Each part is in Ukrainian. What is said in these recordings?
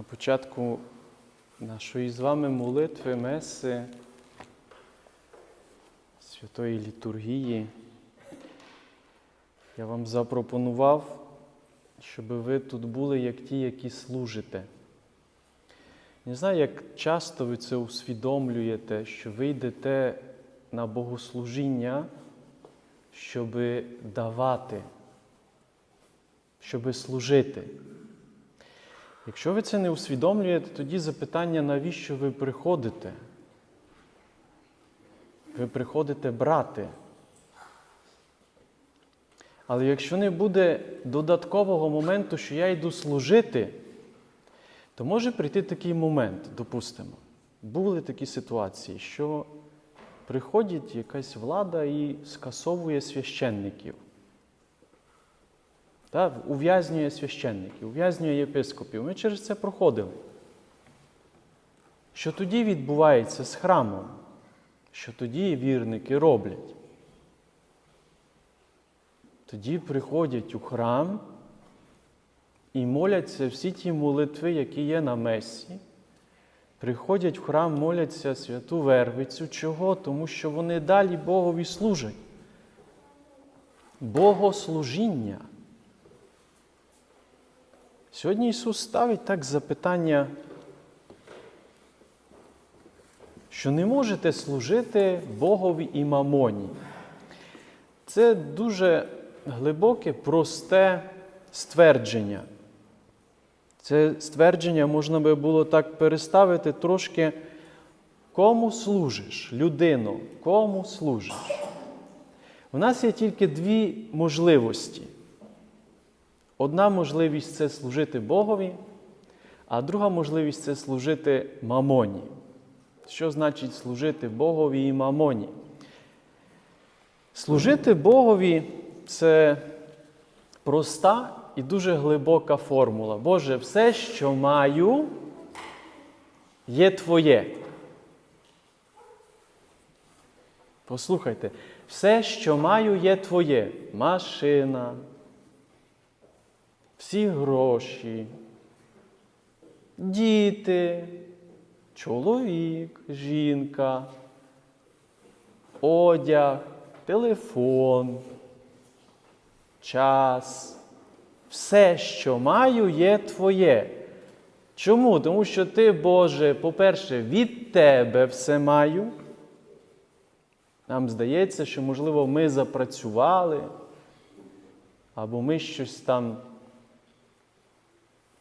На початку нашої з вами молитви, меси, святої літургії, я вам запропонував, щоб ви тут були як ті, які служите. Не знаю, як часто ви це усвідомлюєте, що ви йдете на богослужіння, щоб давати, щоб служити. Якщо ви це не усвідомлюєте, тоді запитання, навіщо ви приходите? Ви приходите брати. Але якщо не буде додаткового моменту, що я йду служити, то може прийти такий момент, допустимо. Були такі ситуації, що приходить якась влада і скасовує священників. Та, ув'язнює священників, ув'язнює єпископів. Ми через це проходили. Що тоді відбувається з храмом? Що тоді вірники роблять? Тоді приходять у храм і моляться всі ті молитви, які є на Месі. Приходять в храм, моляться святу Вервицю. Чого? Тому що вони далі Богові служать. Богослужіння. Сьогодні Ісус ставить так запитання, що не можете служити Богові і мамоні. Це дуже глибоке, просте ствердження. Це ствердження можна би було так переставити трошки, кому служиш, людину, кому служиш. У нас є тільки дві можливості. Одна можливість це служити Богові, а друга можливість це служити мамоні. Що значить служити Богові і мамоні? Служити Богові це проста і дуже глибока формула. Боже, все, що маю, є Твоє. Послухайте, все, що маю, є Твоє. Машина, всі гроші, діти, чоловік, жінка, одяг, телефон, час. Все, що маю, є Твоє. Чому? Тому що Ти, Боже, по-перше, від Тебе все маю. Нам здається, що, можливо, ми запрацювали, або ми щось там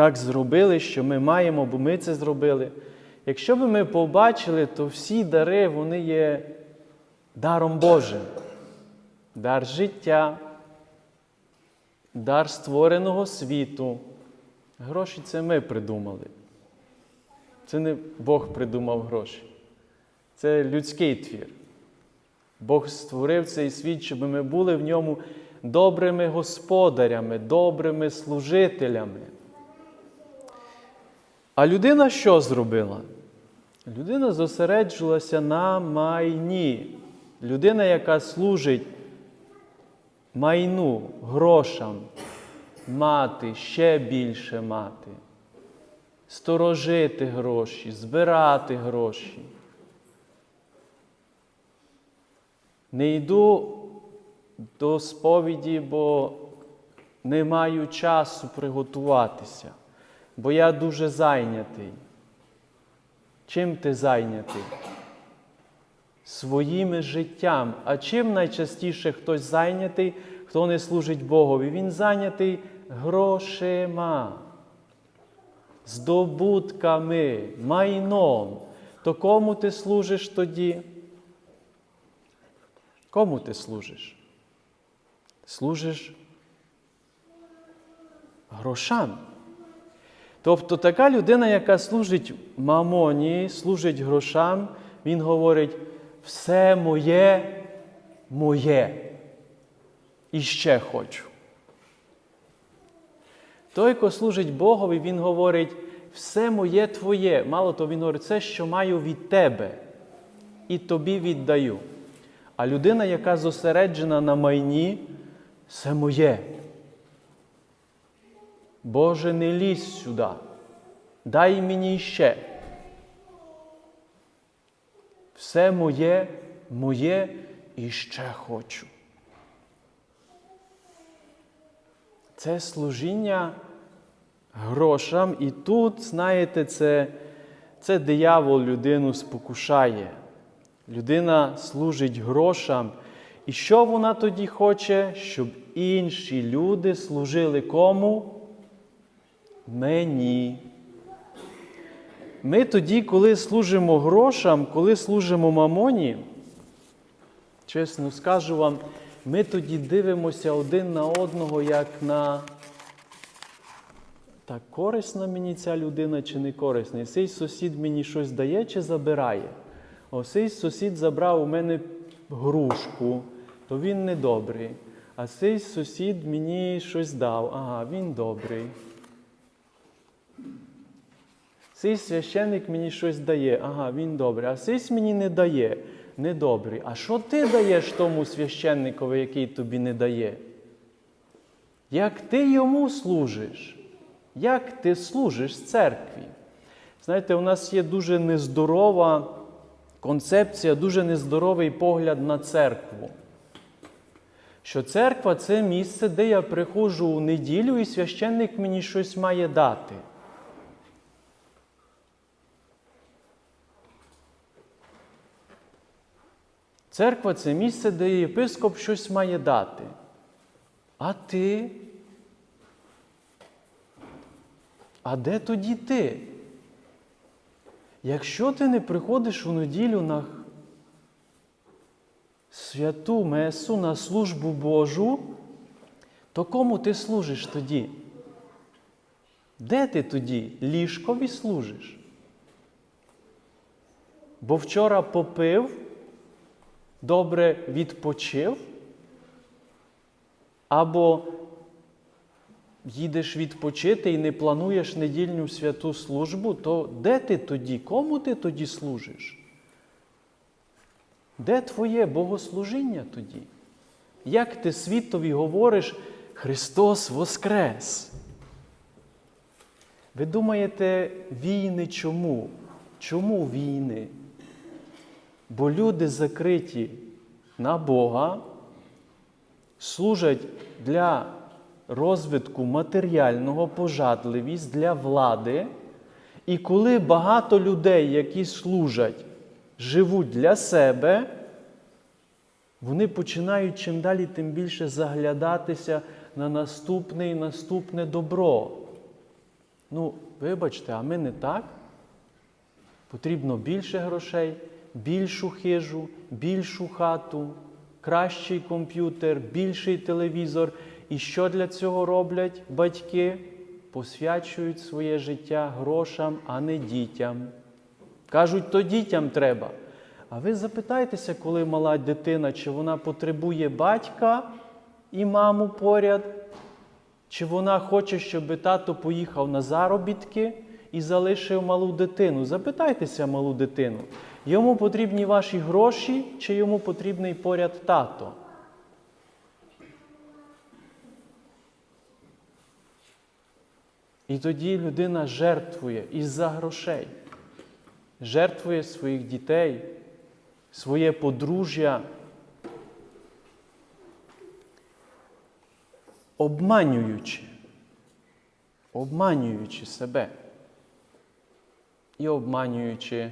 так зробили, що ми маємо, бо ми це зробили. Якщо б ми побачили, то всі дари, вони є даром Божим. Дар життя, дар створеного світу. Гроші це ми придумали. Це не Бог придумав гроші. Це людський твір. Бог створив цей світ, щоб ми були в ньому добрими господарями, добрими служителями. А людина що зробила? Людина зосереджувалася на майні. Людина, яка служить майну, грошам, мати, ще більше мати, сторожити гроші, збирати гроші. Не йду до сповіді, бо не маю часу приготуватися, бо я дуже зайнятий. Чим ти зайнятий? Своїм життям. А чим найчастіше хтось зайнятий, хто не служить Богові? Він зайнятий грошима, здобутками, майном. То кому ти служиш тоді? Кому ти служиш? Служиш грошам. Тобто така людина, яка служить мамоні, служить грошам, він говорить, все моє, моє. І ще хочу. Той, хто служить Богові, він говорить, все моє твоє. Мало того, він говорить, все, що маю від тебе, і тобі віддаю. А людина, яка зосереджена на майні, все моє. Боже, не лізь сюди. дай мені ще. Все моє, моє і ще хочу. Це служіння грошам, і тут, знаєте, це, це диявол людину спокушає. Людина служить грошам. І що вона тоді хоче? Щоб інші люди служили кому? Мені. Ми тоді, коли служимо грошам, коли служимо мамоні, чесно скажу вам, ми тоді дивимося один на одного, як на так корисна мені ця людина чи не корисна. І цей сусід мені щось дає чи забирає. Ось цей сусід забрав у мене грушку, то він не добрий. А цей сусід мені щось дав, ага, він добрий. Цей священник мені щось дає, ага, він добрий, а цей мені не дає, недобрий. А що ти даєш тому священникові, який тобі не дає? Як ти йому служиш? Як ти служиш церкві? Знаєте, у нас є дуже нездорова концепція, дуже нездоровий погляд на церкву. Що церква це місце, де я приходжу у неділю, і священник мені щось має дати. Церква це місце, де єпископ щось має дати. А ти? А де тоді ти? Якщо ти не приходиш у неділю на святу Месу, на службу Божу, то кому ти служиш тоді? Де ти тоді ліжкові служиш? Бо вчора попив, добре відпочив, або їдеш відпочити і не плануєш недільну святу службу, то де ти тоді? Кому ти тоді служиш? Де твоє богослужіння тоді? Як ти світові говориш Христос Воскрес? Ви думаєте, війни чому? Чому війни? Бо люди закриті на Бога, служать для розвитку матеріального, пожадливість для влади. І коли багато людей, які служать, живуть для себе, вони починають чим далі, тим більше заглядатися на наступне і наступне добро. Ну, вибачте, а ми не так. Потрібно більше грошей, більшу хижу, більшу хату, кращий комп'ютер, більший телевізор. І що для цього роблять батьки? Посвячують своє життя грошам, а не дітям. Кажуть, то дітям треба. А ви запитайтеся, коли мала дитина, чи вона потребує батька і маму поряд, чи вона хоче, щоб тато поїхав на заробітки і залишив малу дитину. Запитайтеся малу дитину, йому потрібні ваші гроші, чи йому потрібний поряд тато. І тоді людина жертвує із-за грошей, жертвує своїх дітей, своє подружжя, обманюючи, обманюючи себе і обманюючи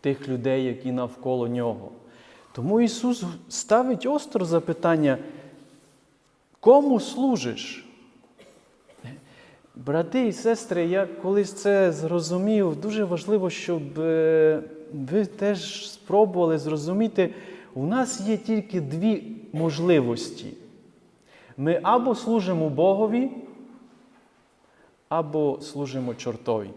тих людей, які навколо нього. Тому Ісус ставить остро запитання, кому служиш? Брати і сестри, я колись це зрозумів, дуже важливо, щоб е, ви теж спробували зрозуміти, у нас є тільки дві можливості. Ми або служимо Богові, або служимо чортові.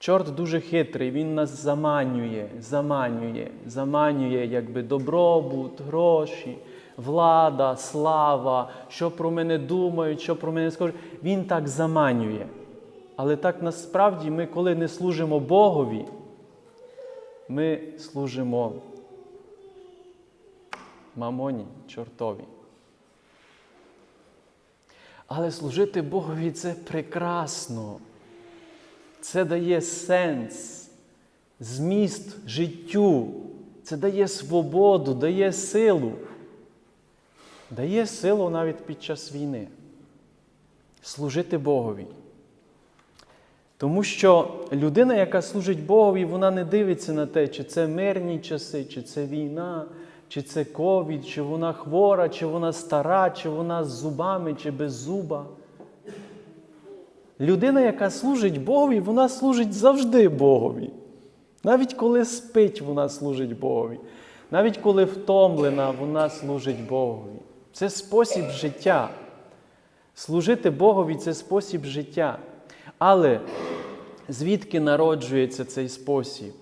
Чорт дуже хитрий, він нас заманює, заманює, заманює якби добробут, гроші влада, слава, що про мене думають, що про мене скажуть. Він так заманює. Але так насправді ми, коли не служимо Богові, ми служимо мамоні, чортові. Але служити Богові це прекрасно. Це дає сенс, зміст життю. Це дає свободу, дає силу. Дає силу навіть під час війни. Служити Богові. Тому що людина, яка служить Богові, вона не дивиться на те, чи це мирні часи, чи це війна, чи це ковід, чи вона хвора, чи вона стара, чи вона з зубами, чи без зуба. Людина, яка служить Богові, вона служить завжди Богові. Навіть коли спить, вона служить Богові. Навіть коли втомлена, вона служить Богові. Це спосіб життя. Служити Богові це спосіб життя. Але звідки народжується цей спосіб?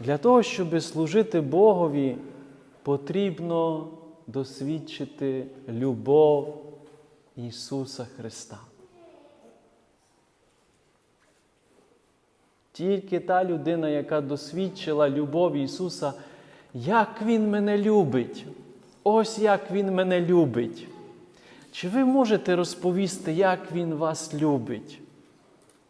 Для того, щоб служити Богові, потрібно досвідчити любов Ісуса Христа. Тільки та людина, яка досвідчила любов Ісуса, як Він мене любить. Ось як Він мене любить. Чи ви можете розповісти, як Він вас любить?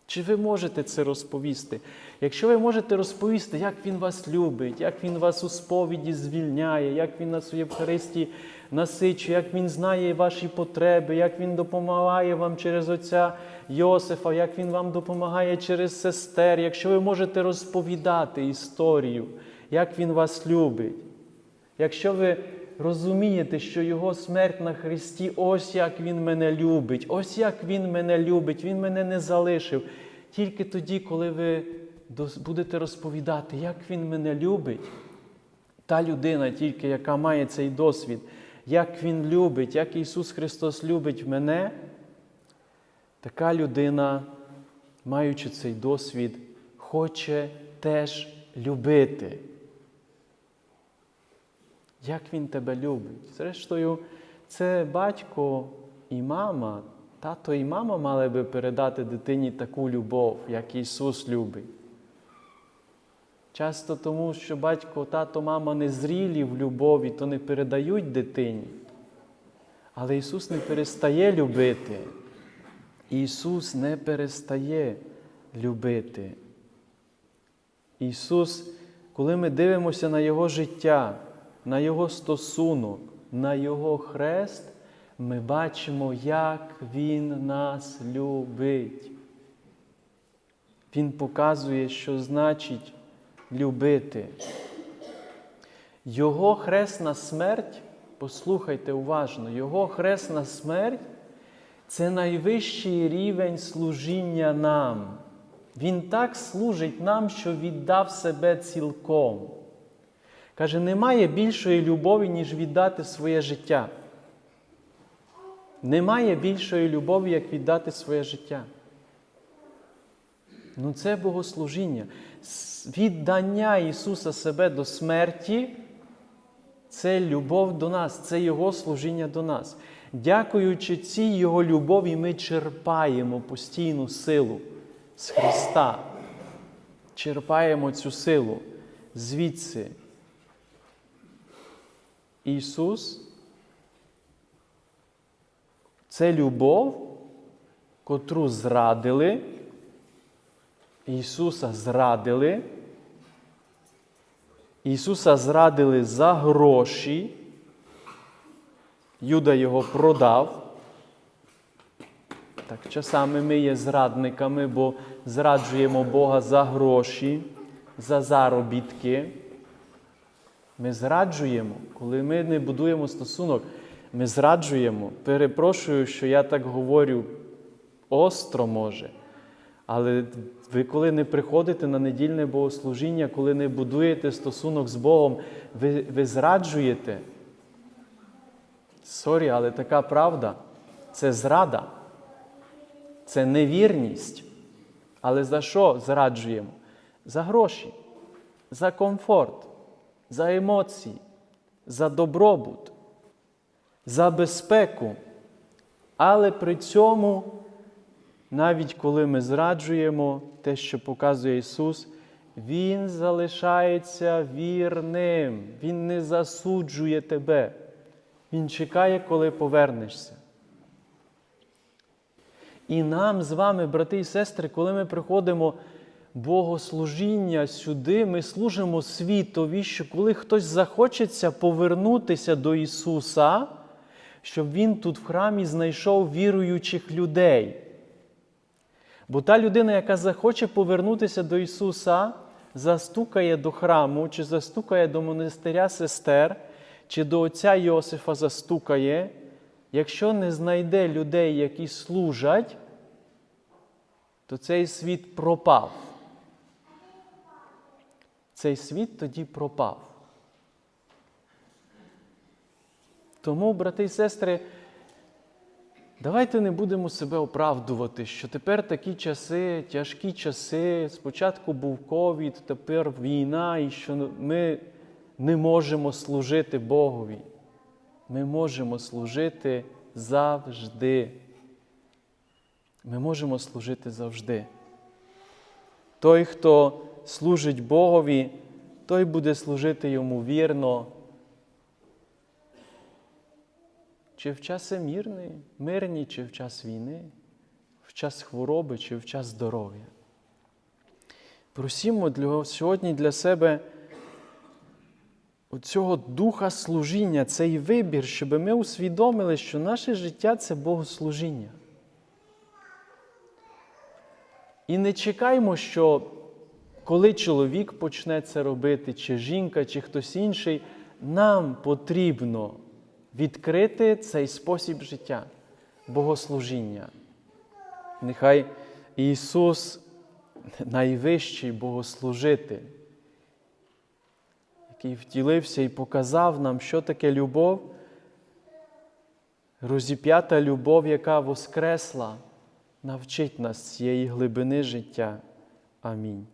Чи ви можете це розповісти? Якщо ви можете розповісти, як Він вас любить, як Він вас у сповіді звільняє, як Він на своїй Євхаристії насичує, як Він знає ваші потреби, як Він допомагає вам через Отця Йосифа, як Він вам допомагає через сестер, якщо ви можете розповідати історію, як Він вас любить, якщо ви розумієте, що Його смерть на Христі, ось як Він мене любить, ось як Він мене любить, Він мене не залишив. Тільки тоді, коли ви будете розповідати, як Він мене любить, та людина, тільки яка має цей досвід, як Він любить, як Ісус Христос любить мене, така людина, маючи цей досвід, хоче теж любити. Як Він тебе любить. Зрештою, це батько і мама, тато і мама мали би передати дитині таку любов, як Ісус любить. Часто тому, що батько, тато, мама не зрілі в любові, то не передають дитині. Але Ісус не перестає любити. Ісус не перестає любити. Ісус, коли ми дивимося на Його життя, на Його стосунок, на Його хрест, ми бачимо, як Він нас любить. Він показує, що значить любити. Його хресна смерть, послухайте уважно, Його хресна смерть це найвищий рівень служіння нам. Він так служить нам, що віддав себе цілком. Каже, немає більшої любові, ніж віддати своє життя. Немає більшої любові, як віддати своє життя. Ну, це богослужіння. Віддання Ісуса себе до смерті це любов до нас, це Його служіння до нас. Дякуючи цій Його любові, ми черпаємо постійну силу з Христа. Черпаємо цю силу звідси. Ісус це любов, котру зрадили. Ісуса зрадили. Ісуса зрадили за гроші. Юда його продав. Так, часами ми є зрадниками, бо зраджуємо Бога за гроші, за заробітки. Ми зраджуємо, коли ми не будуємо стосунок, ми зраджуємо. Перепрошую, що я так говорю остро може. Але ви, коли не приходите на недільне богослужіння, коли не будуєте стосунок з Богом, ви, ви зраджуєте. Сорі, але така правда це зрада, це невірність. Але за що зраджуємо? За гроші, за комфорт, за емоції, за добробут, за безпеку. Але при цьому, навіть коли ми зраджуємо те, що показує Ісус, Він залишається вірним, Він не засуджує тебе. Він чекає, коли повернешся. І нам з вами, брати і сестри, коли ми приходимо богослужіння сюди, ми служимо світові, що коли хтось захочеться повернутися до Ісуса, щоб Він тут в храмі знайшов віруючих людей. Бо та людина, яка захоче повернутися до Ісуса, застукає до храму, чи застукає до монастиря сестер, чи до отця Йосифа застукає, якщо не знайде людей, які служать, то цей світ пропав. Цей світ тоді пропав. Тому, брати і сестри, давайте не будемо себе оправдувати, що тепер такі часи, тяжкі часи, спочатку був ковід, тепер війна, і що ми не можемо служити Богові. Ми можемо служити завжди. Ми можемо служити завжди. Той, хто служить Богові, той буде служити йому вірно. Чи в часи мирні, мирні, чи в час війни, в час хвороби, чи в час здоров'я. Просімо для, сьогодні для себе оцього духа служіння, цей вибір, щоб ми усвідомили, що наше життя це богослужіння. І не чекаймо, що коли чоловік почне це робити, чи жінка, чи хтось інший, нам потрібно відкрити цей спосіб життя, богослужіння. Нехай Ісус найвищий богослужитель, який втілився і показав нам, що таке любов, розіп'ята любов, яка воскресла, навчить нас цієї глибини життя. Амінь.